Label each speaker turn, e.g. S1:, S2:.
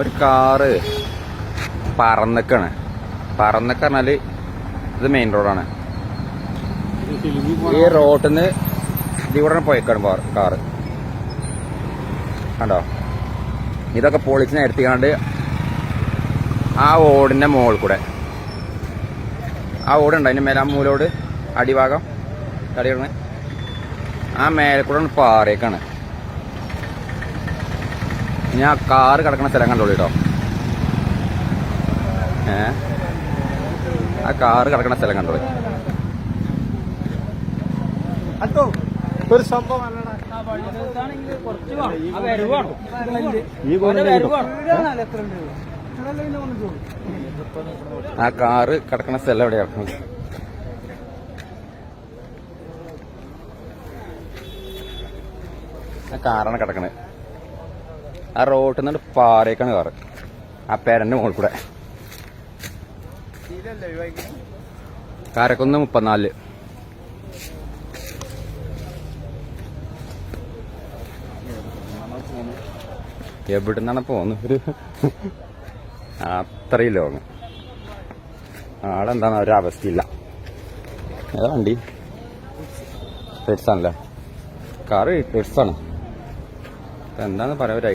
S1: ഒരു കാറ് പറന്നക്കാണ്. പറന്നൊക്കെ പറഞ്ഞാൽ ഇത് മെയിൻ റോഡാണ് ഈ റോട്ടിൽ നിന്ന് ഇതിവിടെ പോയേക്കാണ് കാറ്. കണ്ടോ? ഇതൊക്കെ പൊളിച്ച് നിരത്തിക്കാണ്ട് ആ ഓടിന്റെ മുകളിൽ കൂടെ. ആ ഓടുണ്ട് അതിന്റെ മേലെ ആ മൂലോട് അടിഭാഗം തടിയിടണേ ആ മേലെ കൂടെ ഒന്ന് ആ കാറ് കിടക്കുന്ന സ്ഥലം കണ്ടോളൂ കേട്ടോ. ഏ? ആ കാറ് കിടക്കുന്ന സ്ഥലം കണ്ടോളൂ.
S2: ഒരു സംഭവം
S1: ആ കാറ് കിടക്കുന്ന സ്ഥലം എവിടെയാണ് ആ കാറാണ് കിടക്കണത് ആ റോട്ടിൽ നിന്ന് പാറയൊക്കെയാണ് കാറ്. ആ പേരന്റെ മുകളിൽ കൂടെ. കാരക്കൊന്ന് മുപ്പത്തിനാല്. എവിടുന്നാണ് പോകുന്നത് ഒരു അത്രയും ലോങ്. ആളെന്താന്ന് ഒരു അവസ്ഥയില്ല. ഏതാ വണ്ടി? പെറ്റ്സ് ആണല്ലേ കാറ് പെറ്റ്സ് ആണ് എന്താന്ന് പറയാൻ ഒരു